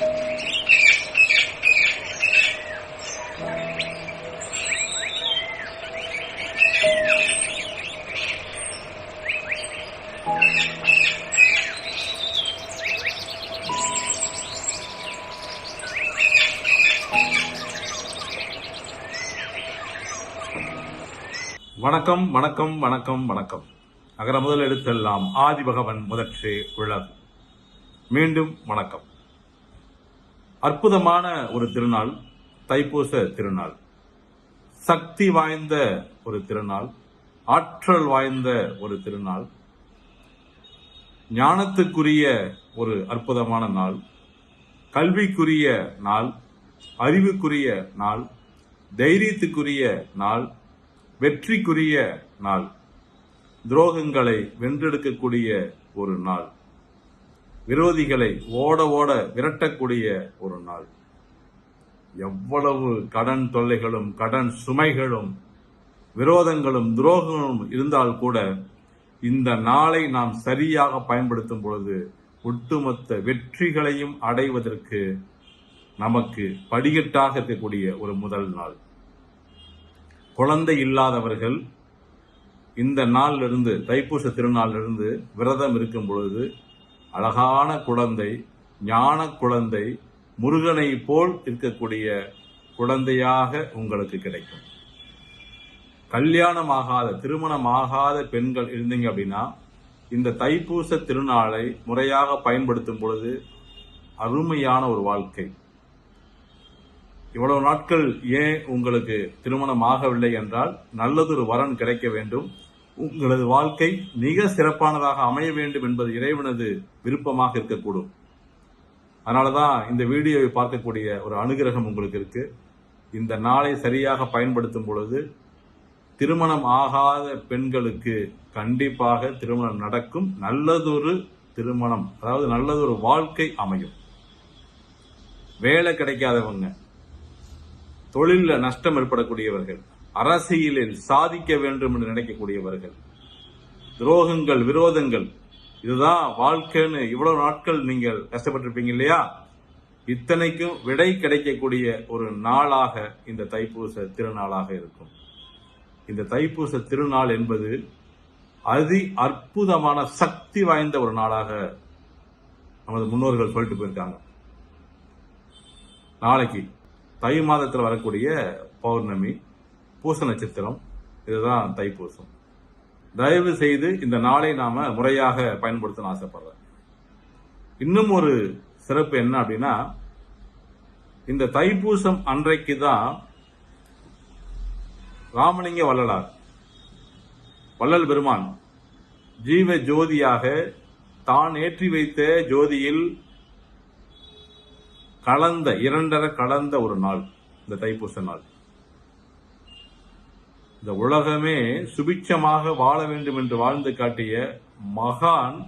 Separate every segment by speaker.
Speaker 1: வணக்கம் வணக்கம் வணக்கம் வணக்கம் அகர முதல் எழுத்தெல்லாம் ஆதிபகவன் முதற்றே உலகு மீண்டும் வணக்கம் அற்புதமான ஒரு திருநாள் தைப்பூச திருநாள் சக்தி வாய்ந்த ஒரு திருநாள் ஆற்றல் வாய்ந்த ஒரு திருநாள் ஞானத்துக்குரிய ஒரு அற்புதமான நாள் கல்விக்குரிய நாள் அறிவுக்குரிய நாள் தைரியத்துக்குரிய நாள் வெற்றிக்குரிய நாள் துரோகங்களை வென்றெடுக்கக்கூடிய ஒரு நாள் விரோதிகளை ஓட ஓட விரட்டக்கூடிய ஒரு நாள் எவ்வளவு கடன் தொல்லைகளும் கடன் சுமைகளும் விரோதங்களும் துரோகங்களும் இருந்தால் கூட இந்த நாளை நாம் சரியாக பயன்படுத்தும் பொழுது ஒட்டுமொத்த வெற்றிகளையும் அடைவதற்கு நமக்கு படிகட்டாக இருக்கக்கூடிய ஒரு முதல் நாள் குழந்தை இல்லாதவர்கள் இந்த நாளிலிருந்து தைப்பூச திருநாளிலிருந்து விரதம் இருக்கும் பொழுது அழகான குழந்தை ஞான குழந்தை முருகனை போல் இருக்கக்கூடிய குழந்தையாக உங்களுக்கு கிடைக்கும் கல்யாணமாகாத திருமணமாகாத பெண்கள் இருந்தீங்க அப்படின்னா இந்த தைப்பூச திருநாளை முறையாக பயன்படுத்தும் பொழுது அருமையான ஒரு வாழ்க்கை இவ்வளவு நாட்கள் ஏன் உங்களுக்கு திருமணம் ஆகவில்லை என்றால் நல்லதொரு வரன் கிடைக்க வேண்டும் உங்களது வாழ்க்கை மிக சிறப்பானதாக அமைய வேண்டும் என்பது இறைவனது விருப்பமாக இருக்கக்கூடும் அதனால தான் இந்த வீடியோவை பார்க்கக்கூடிய ஒரு அனுகிரகம் உங்களுக்கு இருக்கு இந்த நாளை சரியாக பயன்படுத்தும் பொழுது திருமணம் ஆகாத பெண்களுக்கு கண்டிப்பாக திருமணம் நடக்கும் நல்லதொரு திருமணம் அதாவது நல்லதொரு வாழ்க்கை அமையும் வேலை கிடைக்காதவங்க தொழிலில் நஷ்டம் ஏற்படக்கூடியவர்கள் அரசியலில் சாதிக்க வேண்டும் என்று நினைக்கக்கூடியவர்கள் துரோகங்கள் விரோதங்கள் இதுதான் வாழ்க்கைன்னு இவ்வளவு நாட்கள் நீங்கள் கஷ்டப்பட்டிருப்பீங்க இல்லையா இத்தனைக்கும் விடை கிடைக்கக்கூடிய ஒரு நாளாக இந்த தைப்பூச திருநாளாக இருக்கும் இந்த தைப்பூச திருநாள் என்பது அதி அற்புதமான சக்தி வாய்ந்த ஒரு நாளாக நமது முன்னோர்கள் சொல்லிட்டு போயிருக்காங்க நாளைக்கு தை மாதத்தில் வரக்கூடிய பௌர்ணமி பூச நட்சத்திரம் இதுதான் தைப்பூசம் தயவு செய்து இந்த நாளை நாம முறையாக பயன்படுத்தணும் ஆசைப்படுறேன் இன்னும் ஒரு சிறப்பு என்ன அப்படின்னா இந்த தைப்பூசம் அன்றைக்கு தான் ராமலிங்க வள்ளலார் வள்ளல் பெருமான் ஜீவ ஜோதியாக தான் ஏற்றி வைத்த ஜோதியில் கலந்த இரண்டர கலந்த ஒரு நாள் இந்த தைப்பூச நாள் இந்த உலகமே சுபிட்சமாக வாழ வேண்டும் என்று வாழ்ந்து காட்டிய மகான்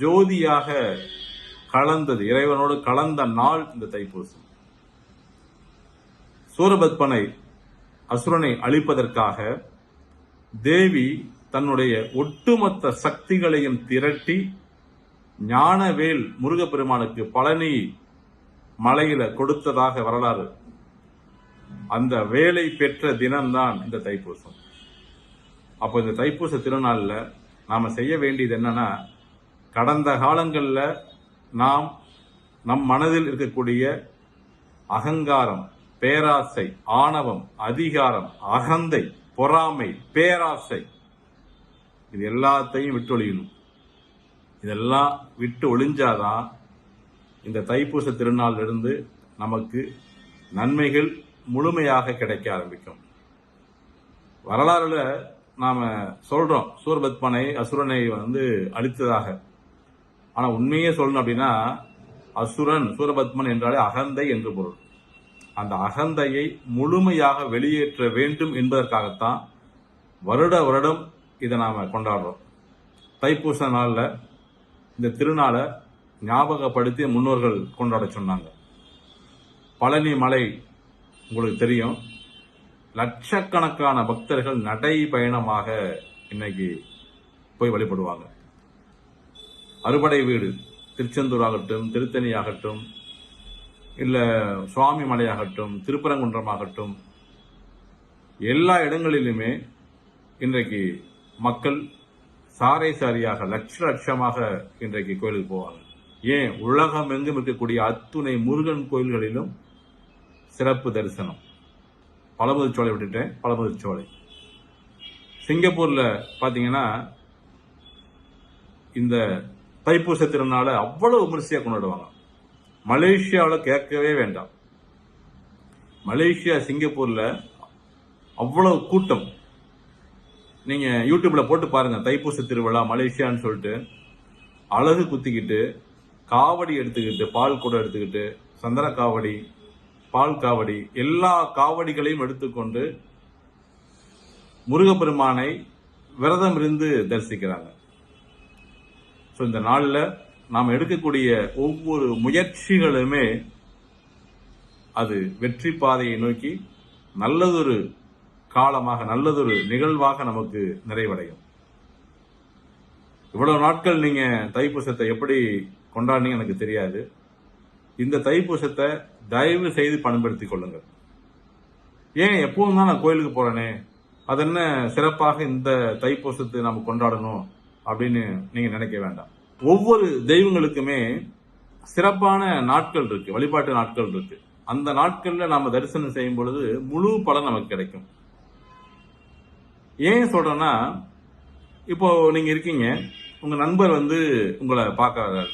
Speaker 1: ஜோதியாக கலந்தது இறைவனோடு கலந்த நாள் இந்த தைப்பூசம் சூரபத்மனை அசுரனை அழிப்பதற்காக தேவி தன்னுடைய ஒட்டுமொத்த சக்திகளையும் திரட்டி ஞானவேல் முருகப்பெருமானுக்கு பழனி மலையில கொடுத்ததாக வரலாறு அந்த வேலை பெற்ற தினம்தான் இந்த தைப்பூசம் அப்போ இந்த தைப்பூச திருநாளில் நாம் செய்ய வேண்டியது என்னன்னா கடந்த காலங்களில் நாம் நம் மனதில் இருக்கக்கூடிய அகங்காரம் பேராசை ஆணவம் அதிகாரம் அகந்தை பொறாமை பேராசை இது எல்லாத்தையும் விட்டு ஒழியணும் இதெல்லாம் விட்டு ஒழிஞ்சாதான் இந்த தைப்பூச திருநாளிலிருந்து நமக்கு நன்மைகள் முழுமையாக கிடைக்க ஆரம்பிக்கும் வரலாறுல நாம சொல்றோம் சூரபத்மனை அசுரனை வந்து அழித்ததாக ஆனா உண்மையே சொல்லணும் அப்படின்னா அசுரன் சூரபத்மன் என்றாலே அகந்தை என்று பொருள் அந்த அகந்தையை முழுமையாக வெளியேற்ற வேண்டும் என்பதற்காகத்தான் வருட வருடம் இதை நாம கொண்டாடுறோம் தைப்பூச நாளில் இந்த திருநாளை ஞாபகப்படுத்தி முன்னோர்கள் கொண்டாட சொன்னாங்க பழனி மலை உங்களுக்கு தெரியும் லட்சக்கணக்கான பக்தர்கள் நடை பயணமாக இன்னைக்கு போய் வழிபடுவாங்க அறுபடை வீடு திருச்செந்தூர் ஆகட்டும் திருத்தணி ஆகட்டும் இல்லை சுவாமி மலையாகட்டும் திருப்பரங்குன்றமாகட்டும் எல்லா இடங்களிலுமே இன்றைக்கு மக்கள் சாரை சாரியாக லட்ச லட்சமாக இன்றைக்கு கோயிலுக்கு போவாங்க ஏன் உலகம் எங்கும் இருக்கக்கூடிய அத்துணை முருகன் கோயில்களிலும் சிறப்பு தரிசனம் சோலை விட்டுட்டேன் சோலை சிங்கப்பூரில் பார்த்தீங்கன்னா இந்த தைப்பூச திருநாளை அவ்வளவு விமரிசையாக கொண்டாடுவாங்க மலேசியாவில் கேட்கவே வேண்டாம் மலேசியா சிங்கப்பூரில் அவ்வளவு கூட்டம் நீங்கள் யூடியூப்பில் போட்டு பாருங்கள் தைப்பூச திருவிழா மலேசியான்னு சொல்லிட்டு அழகு குத்திக்கிட்டு காவடி எடுத்துக்கிட்டு பால் கூட எடுத்துக்கிட்டு சந்தன காவடி பால் காவடி எல்லா காவடிகளையும் எடுத்துக்கொண்டு முருகப்பெருமானை விரதம் இருந்து தரிசிக்கிறாங்க ஸோ இந்த நாளில் நாம் எடுக்கக்கூடிய ஒவ்வொரு முயற்சிகளுமே அது வெற்றி பாதையை நோக்கி நல்லதொரு காலமாக நல்லதொரு நிகழ்வாக நமக்கு நிறைவடையும் இவ்வளவு நாட்கள் நீங்க தைப்பூசத்தை எப்படி கொண்டாடினீங்க எனக்கு தெரியாது இந்த தைப்பூசத்தை தயவு செய்து பயன்படுத்திக் கொள்ளுங்கள் ஏன் எப்பவும் தான் நான் கோயிலுக்கு போறேனே அது என்ன சிறப்பாக இந்த தைப்பூசத்தை நாம் கொண்டாடணும் அப்படின்னு நீங்க நினைக்க வேண்டாம் ஒவ்வொரு தெய்வங்களுக்குமே சிறப்பான நாட்கள் இருக்கு வழிபாட்டு நாட்கள் இருக்கு அந்த நாட்கள்ல நாம தரிசனம் செய்யும் பொழுது முழு பலன் நமக்கு கிடைக்கும் ஏன் சொல்றேன்னா இப்போ நீங்க இருக்கீங்க உங்க நண்பர் வந்து உங்களை பார்க்க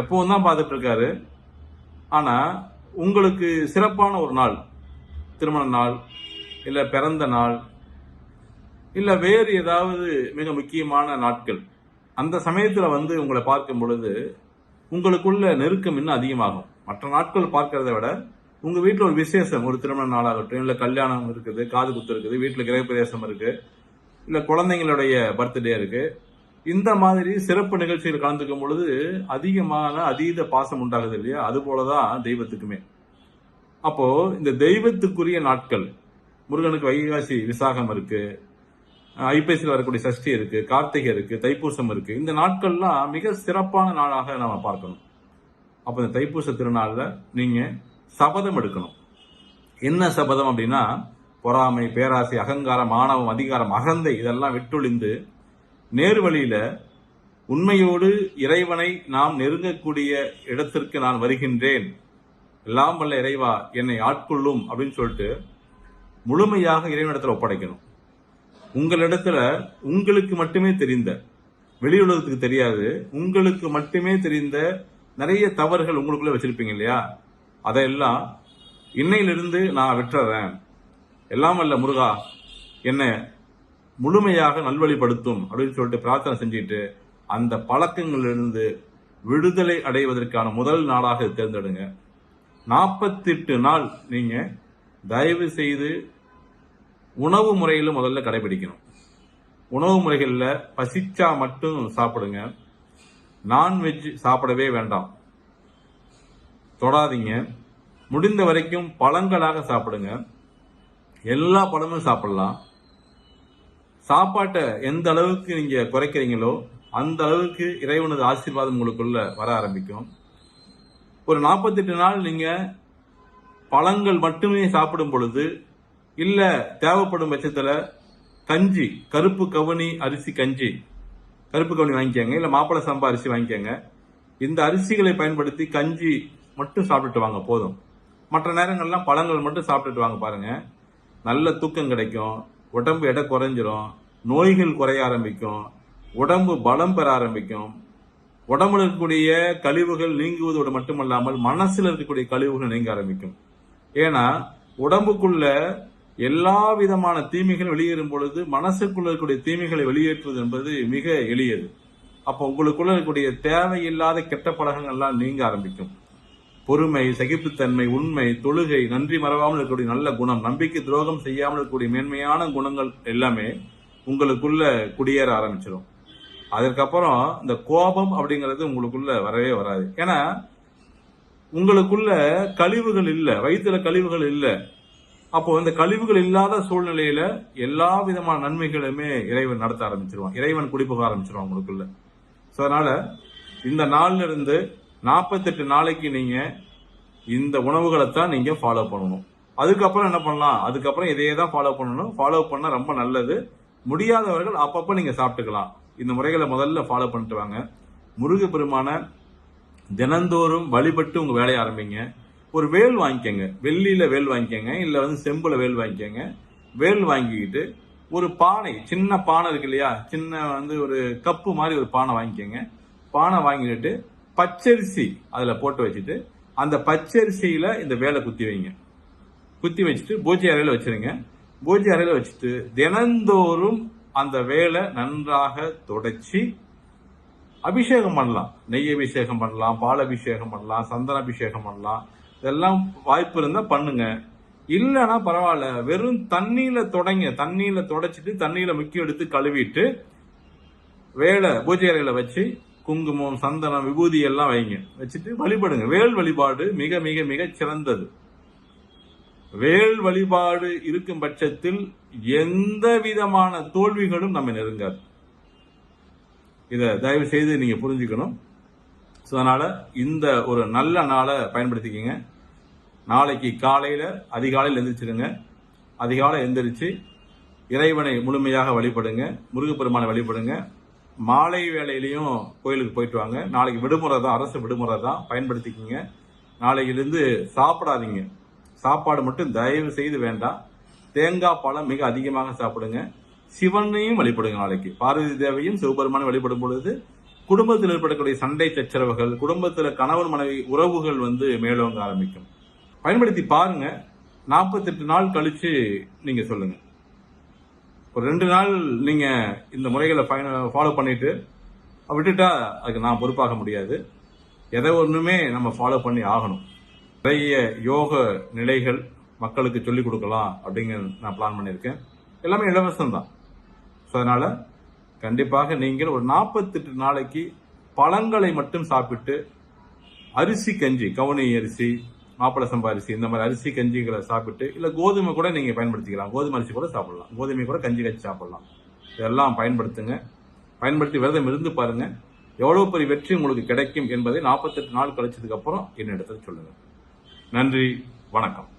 Speaker 1: எப்பவும் தான் பார்த்துட்டு இருக்காரு ஆனால் உங்களுக்கு சிறப்பான ஒரு நாள் திருமண நாள் இல்லை பிறந்த நாள் இல்லை வேறு ஏதாவது மிக முக்கியமான நாட்கள் அந்த சமயத்தில் வந்து உங்களை பார்க்கும் பொழுது உங்களுக்குள்ள நெருக்கம் இன்னும் அதிகமாகும் மற்ற நாட்கள் பார்க்கறத விட உங்கள் வீட்டில் ஒரு விசேஷம் ஒரு திருமண நாளாகட்டும் இல்லை கல்யாணம் இருக்குது காது குத்து இருக்குது வீட்டில் கிரகப்பிரவேசம் இருக்குது இல்லை குழந்தைங்களுடைய பர்த்டே இருக்குது இந்த மாதிரி சிறப்பு நிகழ்ச்சியில் கலந்துக்கும் பொழுது அதிகமான அதீத பாசம் உண்டாகுது இல்லையா அது போலதான் தெய்வத்துக்குமே அப்போ இந்த தெய்வத்துக்குரிய நாட்கள் முருகனுக்கு வைகாசி விசாகம் இருக்கு ஐப்பசியில் வரக்கூடிய சஷ்டி இருக்கு கார்த்திகை இருக்கு தைப்பூசம் இருக்கு இந்த நாட்கள்லாம் மிக சிறப்பான நாளாக நாம பார்க்கணும் அப்போ இந்த தைப்பூச திருநாளில் நீங்க சபதம் எடுக்கணும் என்ன சபதம் அப்படின்னா பொறாமை பேராசை அகங்காரம் ஆணவம் அதிகாரம் அகந்தை இதெல்லாம் விட்டொழிந்து நேர்வழியில உண்மையோடு இறைவனை நாம் நெருங்கக்கூடிய இடத்திற்கு நான் வருகின்றேன் எல்லாம் வல்ல இறைவா என்னை ஆட்கொள்ளும் அப்படின்னு சொல்லிட்டு முழுமையாக இறைவனிடத்தில் ஒப்படைக்கணும் உங்களிடத்துல உங்களுக்கு மட்டுமே தெரிந்த வெளியுலகத்துக்கு தெரியாது உங்களுக்கு மட்டுமே தெரிந்த நிறைய தவறுகள் உங்களுக்குள்ளே வச்சிருப்பீங்க இல்லையா அதையெல்லாம் இன்னையிலிருந்து நான் விட்டுறேன் எல்லாம் வல்ல முருகா என்ன முழுமையாக நல்வழிப்படுத்தும் அப்படின்னு சொல்லிட்டு பிரார்த்தனை செஞ்சுட்டு அந்த பழக்கங்களிலிருந்து விடுதலை அடைவதற்கான முதல் நாளாக தேர்ந்தெடுங்க நாற்பத்தெட்டு நாள் நீங்கள் தயவு செய்து உணவு முறையிலும் முதல்ல கடைபிடிக்கணும் உணவு முறைகளில் பசிச்சா மட்டும் சாப்பிடுங்க நான்வெஜ் சாப்பிடவே வேண்டாம் தொடாதீங்க முடிந்த வரைக்கும் பழங்களாக சாப்பிடுங்க எல்லா பழமும் சாப்பிடலாம் சாப்பாட்டை எந்த அளவுக்கு நீங்க குறைக்கிறீங்களோ அந்த அளவுக்கு இறைவனது ஆசீர்வாதம் உங்களுக்குள்ள வர ஆரம்பிக்கும் ஒரு நாற்பத்தெட்டு நாள் நீங்க பழங்கள் மட்டுமே சாப்பிடும் பொழுது இல்ல தேவைப்படும் பட்சத்துல கஞ்சி கருப்பு கவனி அரிசி கஞ்சி கருப்பு கவனி வாங்கிக்கோங்க இல்ல மாப்பிள சம்பா அரிசி வாங்கிக்கோங்க இந்த அரிசிகளை பயன்படுத்தி கஞ்சி மட்டும் சாப்பிட்டுட்டு வாங்க போதும் மற்ற நேரங்கள்லாம் பழங்கள் மட்டும் சாப்பிட்டுட்டு வாங்க பாருங்க நல்ல தூக்கம் கிடைக்கும் உடம்பு எடை குறைஞ்சிரும் நோய்கள் குறைய ஆரம்பிக்கும் உடம்பு பலம் பெற ஆரம்பிக்கும் உடம்புல இருக்கக்கூடிய கழிவுகள் நீங்குவதோடு மட்டுமல்லாமல் மனசில் இருக்கக்கூடிய கழிவுகள் நீங்க ஆரம்பிக்கும் ஏன்னா உடம்புக்குள்ள எல்லா விதமான தீமைகள் வெளியேறும் பொழுது மனசுக்குள்ள இருக்கக்கூடிய தீமைகளை வெளியேற்றுவது என்பது மிக எளியது அப்போ உங்களுக்குள்ள இருக்கக்கூடிய தேவையில்லாத கெட்ட பழகங்கள்லாம் நீங்க ஆரம்பிக்கும் பொறுமை சகிப்புத்தன்மை உண்மை தொழுகை நன்றி மறவாமல் இருக்கக்கூடிய நல்ல குணம் நம்பிக்கை துரோகம் செய்யாமல் இருக்கக்கூடிய மேன்மையான குணங்கள் எல்லாமே உங்களுக்குள்ள குடியேற ஆரம்பிச்சிடும் அதற்கப்புறம் இந்த கோபம் அப்படிங்கிறது உங்களுக்குள்ள வரவே வராது ஏன்னா உங்களுக்குள்ள கழிவுகள் இல்லை வயிற்றுல கழிவுகள் இல்லை அப்போ இந்த கழிவுகள் இல்லாத சூழ்நிலையில எல்லா விதமான நன்மைகளுமே இறைவன் நடத்த ஆரம்பிச்சிருவான் இறைவன் குடிபோக ஆரம்பிச்சிருவான் உங்களுக்குள்ள ஸோ அதனால இந்த நாள்ல இருந்து நாற்பத்தெட்டு நாளைக்கு நீங்கள் இந்த உணவுகளை தான் நீங்கள் ஃபாலோ பண்ணணும் அதுக்கப்புறம் என்ன பண்ணலாம் அதுக்கப்புறம் இதையே தான் ஃபாலோ பண்ணணும் ஃபாலோ பண்ணால் ரொம்ப நல்லது முடியாதவர்கள் அப்பப்போ நீங்கள் சாப்பிட்டுக்கலாம் இந்த முறைகளை முதல்ல ஃபாலோ பண்ணிட்டு வாங்க முருக பெருமான தினந்தோறும் வழிபட்டு உங்கள் வேலையை ஆரம்பிங்க ஒரு வேல் வாங்கிக்கோங்க வெள்ளியில் வேல் வாங்கிக்கோங்க இல்லை வந்து செம்பில் வேல் வாங்கிக்கோங்க வேல் வாங்கிக்கிட்டு ஒரு பானை சின்ன பானை இருக்கு இல்லையா சின்ன வந்து ஒரு கப்பு மாதிரி ஒரு பானை வாங்கிக்கோங்க பானை வாங்கிக்கிட்டு பச்சரிசி அதில் போட்டு வச்சுட்டு அந்த பச்சரிசியில் இந்த வேலை குத்தி வைங்க குத்தி வச்சுட்டு பூஜை அறையில் வச்சுருங்க பூஜை அறையில் வச்சுட்டு தினந்தோறும் அந்த வேலை நன்றாக தொடச்சி அபிஷேகம் பண்ணலாம் நெய் அபிஷேகம் பண்ணலாம் பால் அபிஷேகம் பண்ணலாம் சந்தன அபிஷேகம் பண்ணலாம் இதெல்லாம் வாய்ப்பு இருந்தால் பண்ணுங்க இல்லைன்னா பரவாயில்ல வெறும் தண்ணியில் தொடங்க தண்ணியில் தொடச்சிட்டு தண்ணியில் முக்கியம் எடுத்து கழுவிட்டு வேலை பூஜை அறையில் வச்சு குங்குமம் சந்தனம் விபூதி எல்லாம் வைங்க வச்சுட்டு வழிபடுங்க வேல் வழிபாடு மிக மிக மிக சிறந்தது வேல் வழிபாடு இருக்கும் பட்சத்தில் எந்த விதமான தோல்விகளும் நம்ம நெருங்காது இதை தயவு செய்து நீங்க புரிஞ்சுக்கணும் ஸோ அதனால இந்த ஒரு நல்ல நாளை பயன்படுத்திக்கிங்க நாளைக்கு காலையில அதிகாலையில் எழுந்திரிச்சிருங்க அதிகாலை எந்திரிச்சு இறைவனை முழுமையாக வழிபடுங்க முருகப்பெருமானை வழிபடுங்க மாலை வேலையிலையும் கோயிலுக்கு போயிட்டு வாங்க நாளைக்கு விடுமுறை தான் அரசு விடுமுறை தான் பயன்படுத்திக்கிங்க நாளையிலிருந்து சாப்பிடாதீங்க சாப்பாடு மட்டும் தயவு செய்து வேண்டாம் தேங்காய் பழம் மிக அதிகமாக சாப்பிடுங்க சிவனையும் வழிபடுங்க நாளைக்கு பார்வதி தேவையும் சிவபெருமானும் வழிபடும் பொழுது குடும்பத்தில் ஏற்படக்கூடிய சண்டை சச்சரவுகள் குடும்பத்தில் கணவன் மனைவி உறவுகள் வந்து மேலோங்க ஆரம்பிக்கும் பயன்படுத்தி பாருங்க நாற்பத்தெட்டு நாள் கழிச்சு நீங்க சொல்லுங்க ஒரு ரெண்டு நாள் நீங்கள் இந்த முறைகளை ஃபாலோ பண்ணிட்டு விட்டுட்டா அதுக்கு நான் பொறுப்பாக முடியாது எதை ஒன்றுமே நம்ம ஃபாலோ பண்ணி ஆகணும் நிறைய யோக நிலைகள் மக்களுக்கு சொல்லிக் கொடுக்கலாம் அப்படிங்கிற நான் பிளான் பண்ணியிருக்கேன் எல்லாமே தான் ஸோ அதனால் கண்டிப்பாக நீங்கள் ஒரு நாற்பத்தெட்டு நாளைக்கு பழங்களை மட்டும் சாப்பிட்டு அரிசி கஞ்சி கவுனி அரிசி மாப்பிள சம்பாரிசி இந்த மாதிரி அரிசி கஞ்சிகளை சாப்பிட்டு இல்லை கோதுமை கூட நீங்கள் பயன்படுத்திக்கலாம் கோதுமை அரிசி கூட சாப்பிடலாம் கோதுமை கூட கஞ்சி கஞ்சி சாப்பிடலாம் இதெல்லாம் பயன்படுத்துங்க பயன்படுத்தி விரதம் இருந்து பாருங்கள் எவ்வளோ பெரிய வெற்றி உங்களுக்கு கிடைக்கும் என்பதை நாற்பத்தெட்டு நாள் கழிச்சதுக்கப்புறம் என்னிடத்தில் சொல்லுங்கள் நன்றி வணக்கம்